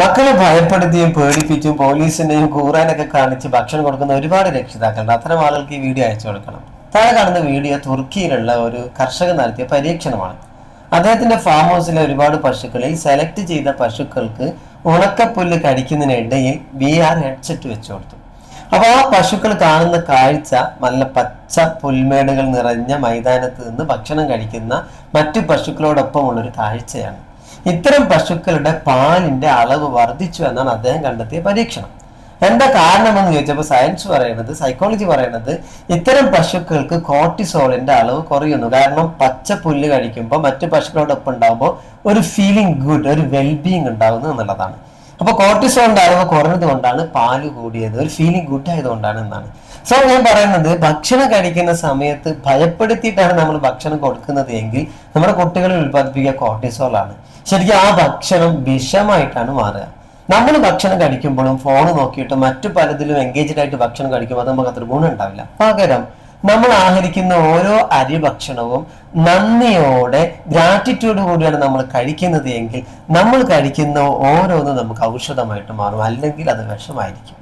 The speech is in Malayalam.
മക്കളെ ഭയപ്പെടുത്തിയും പേടിപ്പിച്ചും പോലീസിന്റെയും കൂറാനൊക്കെ കാണിച്ച് ഭക്ഷണം കൊടുക്കുന്ന ഒരുപാട് രക്ഷിതാക്കളുണ്ട്. അത്തരം ആളുകൾക്ക് ഈ വീഡിയോ അയച്ചു കൊടുക്കണം. താഴെ കാണുന്ന വീഡിയോ തുർക്കിയിലുള്ള ഒരു കർഷകൻ നടത്തിയ പരീക്ഷണമാണ്. അദ്ദേഹത്തിന്റെ ഫാം ഹൗസിലെ ഒരുപാട് പശുക്കളിൽ സെലക്ട് ചെയ്ത പശുക്കൾക്ക് ഉണക്കപ്പുല്ല് കടിക്കുന്നതിനിടയിൽ വി ആർ ഹെഡ്സെറ്റ് വെച്ചു കൊടുത്തു. അപ്പോൾ ആ പശുക്കൾ കാണുന്ന കാഴ്ച നല്ല പച്ച പുൽമേടുകൾ നിറഞ്ഞ മൈതാനത്ത് നിന്ന് ഭക്ഷണം കഴിക്കുന്ന മറ്റു പശുക്കളോടൊപ്പമുള്ള ഒരു കാഴ്ചയാണ്. ഇത്തരം പശുക്കളുടെ പാലിന്റെ അളവ് വർദ്ധിച്ചു എന്നാണ് അദ്ദേഹം കണ്ടെത്തിയ പരീക്ഷണം. എന്താ കാരണമെന്ന് ചോദിച്ചപ്പോൾ സയൻസ് പറയുന്നത് സൈക്കോളജി പറയുന്നത് ഇത്തരം പശുക്കൾക്ക് കോർട്ടിസോളിന്റെ അളവ് കുറയുന്നു. കാരണം പച്ച പുല്ല് കഴിക്കുമ്പോൾ മറ്റു പശുക്കളോടൊപ്പം ഉണ്ടാകുമ്പോൾ ഒരു ഫീലിംഗ് ഗുഡ് ഒരു വെൽബീങ് ഉണ്ടാകുന്നു എന്നുള്ളതാണ്. അപ്പൊ കോർട്ടിസോളിന്റെ കുറഞ്ഞത് കൊണ്ടാണ് പാൽ കൂടിയത് ഒരു ഫീലിംഗ് ഗുഡ് ആയതുകൊണ്ടാണ് എന്നാണ് സോ ഞാൻ പറയുന്നത് ഭക്ഷണം കഴിക്കുന്ന സമയത്ത് ഭയപ്പെടുത്തിയിട്ടാണ് നമ്മൾ ഭക്ഷണം കൊടുക്കുന്നത് എങ്കിൽ നമ്മുടെ കുട്ടികളിൽ ഉൽപ്പാദിപ്പിക്കുക കോർട്ടിസോൾ ആണ്. ശരിക്കും ആ ഭക്ഷണം വിഷമായിട്ടാണ് മാറുക. നമ്മൾ ഭക്ഷണം കഴിക്കുമ്പോഴും ഫോൺ നോക്കിയിട്ട് മറ്റു പലതിലും എൻഗേജ്ഡ് ആയിട്ട് ഭക്ഷണം കഴിക്കുമ്പോൾ അത് നമുക്ക് അത്ര ഗുണം ഉണ്ടാവില്ല പകരം നമ്മൾ ആഹരിക്കുന്ന ഓരോ അരി ഭക്ഷണവും നന്ദിയോടെ ഗ്രാറ്റിറ്റ്യൂഡ് കൂടിയാണ് നമ്മൾ കഴിക്കുന്നത് എങ്കിൽ നമ്മൾ കഴിക്കുന്ന ഓരോന്നും നമുക്ക് ഔഷധമായിട്ട് മാറും. അല്ലെങ്കിൽ അത് വിഷമായിരിക്കും.